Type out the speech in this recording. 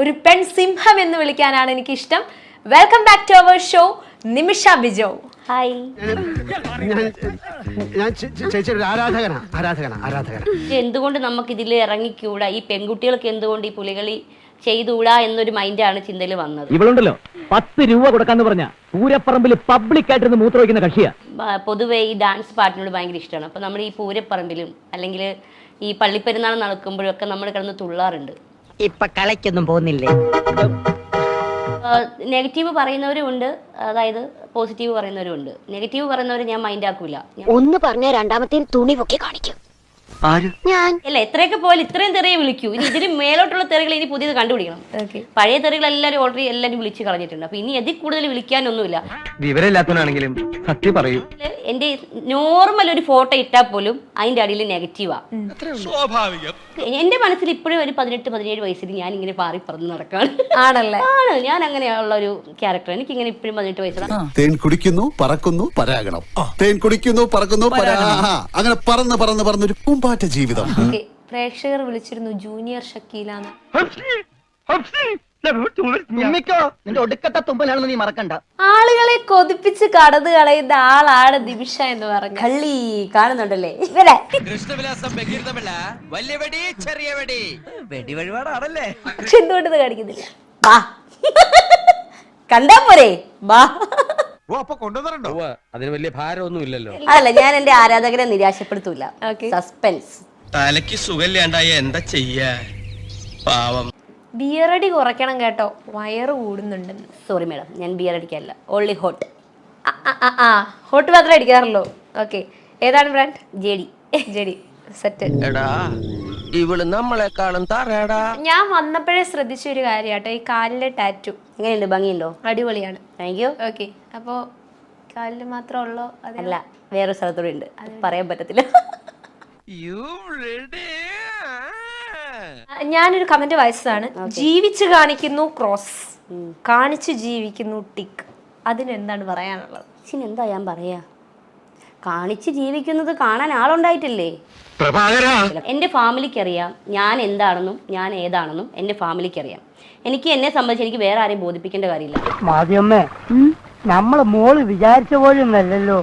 ഒരു പെൺ സിംഹം എന്ന് വിളിക്കാനാണ് എനിക്ക് ഇഷ്ടം welcome back to our show Nimisha Bijo. Hi ഞാൻ ആരാധകനാ ആരാധകനാ ആരാധകനാ. എന്തുകൊണ്ട് നമുക്ക് ഇതിൽ ഇറങ്ങിക്കൂടാ? ഈ പെൺകുട്ടികൾക്ക് എന്തുകൊണ്ട് ഈ പുലികളി ചെയ്തുകൂടാ എന്നൊരു മൈൻഡാണ് ചിന്തയിൽ വന്നത്. ഇവളുണ്ടല്ലോ പത്ത് രൂപ കൊടുക്കാന്ന് പറഞ്ഞ പൂരപ്പറമ്പിൽ പബ്ലിക് ആയിട്ട് മൂത്ര വയ്ക്കുന്ന കക്ഷിയാ. ബ- പൊതുവേ ഈ ഡാൻസ് പാട്ടിനോട് ഭയങ്കര ഇഷ്ടമാണ്. അപ്പോൾ നമ്മൾ ഈ പൂരപ്പറമ്പിലും അല്ലെങ്കിൽ ഈ പള്ളിപ്പെരുന്നാൾ നടക്കുമ്പോഴൊക്കെ നമ്മൾ കിടന്ന് തുള്ളാറുണ്ട്. ഇപ്പൊ കളയ്ക്കൊന്നും പോകുന്നില്ലേ? നെഗറ്റീവ് പറയുന്നവരും ഉണ്ട്. അതായത് പോസിറ്റീവ് പറയുന്നവരും ഉണ്ട്. നെഗറ്റീവ് പറയുന്നവർ ഞാൻ മൈൻഡ് ആക്കൂല. ഒന്ന് പറഞ്ഞ രണ്ടാമത്തെ തുണി പൊക്കി കാണിക്കും. ഞാൻ. അല്ല എത്രയൊക്കെ പോയാലും ഇത്രയും തെറിയെ വിളിക്കൂ. ഇനി ഇതിന് മേലോട്ടുള്ള തെറികൾ ഇനി പുതിയത് കണ്ടുപിടിക്കണം. ഓക്കെ. പഴയ തെറികൾ എല്ലാവരും ഓൾറെഡി എല്ലാവരും വിളിച്ച് കളഞ്ഞിട്ടുണ്ട്. അപ്പൊ ഇനി അതിൽ കൂടുതൽ വിളിക്കാനൊന്നുമില്ല. വിവരമില്ലാത്തവനാണെങ്കിലും സത്യം പറയൂ. എന്റെ നോർമൽ ഒരു ഫോട്ടോ ഇട്ടാൽ പോലും അതിന്റെ അടിയിൽ നെഗറ്റീവാ എന്റെ മനസ്സിൽ ഇപ്പോഴും ഒരു പതിനെട്ട് പതിനേഴ് വയസ്സിൽ ഞാൻ ഇങ്ങനെ പാറി പറന്ന് നടക്കാണ്. ആണല്ലേ? ആണ്. ഞാൻ അങ്ങനെയുള്ള ഒരു ക്യാരക്ടർ എനിക്ക് ഇങ്ങനെ ഇപ്പോഴും പതിനെട്ട് വയസ്സാണ്. തേൻ കുടിക്കുന്നു പറക്കുന്നു പരാഗണം. തേൻ കുടിക്കുന്നു പറക്കുന്നു അങ്ങനെ പറന്ന് പറന്ന് പറന്നൊരു പൂമ്പാറ്റ ജീവിതം. ഓക്കെ. പ്രേക്ഷകർ വിളിച്ചിരുന്നു ജൂനിയർ ഷക്കീലാണ് നിന്റെ ഒടുക്കത്തെ തുമ്പലാണെന്ന് നീ മറക്കണ്ട. ആളുകളെ കൊതിപ്പിച്ച് കടന്നു കളയുന്ന ആളാണ് നിമിഷ എന്ന് പറഞ്ഞു. കള്ളി കാണുന്നുണ്ടല്ലേ? ഇവരെ. കൃഷ്ണവിലാസം വലിയ വെടി ചെറിയ വെടി. വെടി വഴിപാടാണല്ലേ? പക്ഷെ എന്തുകൊണ്ട് ഇത് കാണിക്കുന്നില്ല. ബാ. കണ്ടാ പോരെ. ബാ. അതിന് വലിയ ഭാരമൊന്നും ഇല്ലല്ലോ. അതല്ല ഞാൻ എന്റെ ആരാധകരെ നിരാശപ്പെടുത്തൂല. സസ്പെൻസ് തലക്ക് സുഖമില്ലാണ്ടായ എന്താ ചെയ്യാ? പാവം. ബിയറടി കുറയ്ക്കണം കേട്ടോ. വയറ് കൂടുന്നുണ്ട് സോറി മാഡം ഞാൻ ബിയർ അടിക്കാറില്ല ഓൺലി ഹോട്ട് ആ, ഹോട്ട് മാത്രമേ അടിക്കാറുള്ളൂ. ഓക്കെ ഏതാണ് ബ്രാൻഡ് ജെഡി ജെഡി സെറ്റ് എടാ ഇവൾ നമ്മളെക്കാളും ഞാൻ വന്നപ്പോഴേ ശ്രദ്ധിച്ച ഒരു കാര്യാട്ടോ. ഈ കാലിലെ ടാറ്റു എങ്ങനെയുണ്ട്? ഭംഗിയുണ്ടോ? അടിപൊളിയാണ്. താങ്ക് യു ഓക്കെ അപ്പോൾ കാലിൽ മാത്രം ഉള്ളോ? അതല്ല അല്ല വേറെ സ്ഥലത്തൂടെ ഉണ്ട്. പറയാൻ പറ്റത്തില്ല. യു റെഡി ഞാനൊരു കമന്റ് വായിച്ചതാണ്. ജീവിച്ചു കാണിക്കുന്നു ക്രോസ് കാണിച്ചു ജീവിക്കുന്നു ടിക്ക് അതിനെന്താണ് പറയാനുള്ളത്? എന്താ ഞാൻ പറയാ? കാണിച്ച് ജീവിക്കുന്നത് കാണാൻ ആളുണ്ടായിട്ടില്ലേ? എന്റെ ഫാമിലിക്ക് അറിയാം ഞാൻ എന്താണെന്നും ഞാൻ ഏതാണെന്നും എന്റെ ഫാമിലിക്ക് അറിയാം എനിക്ക് എന്നെ സംബന്ധിച്ച് എനിക്ക് വേറെ ആരെയും ബോധിപ്പിക്കേണ്ട കാര്യമില്ല. മാധ്യമേ നമ്മൾ മോൾ വിചാരിച്ച പോലും അല്ലല്ലോ.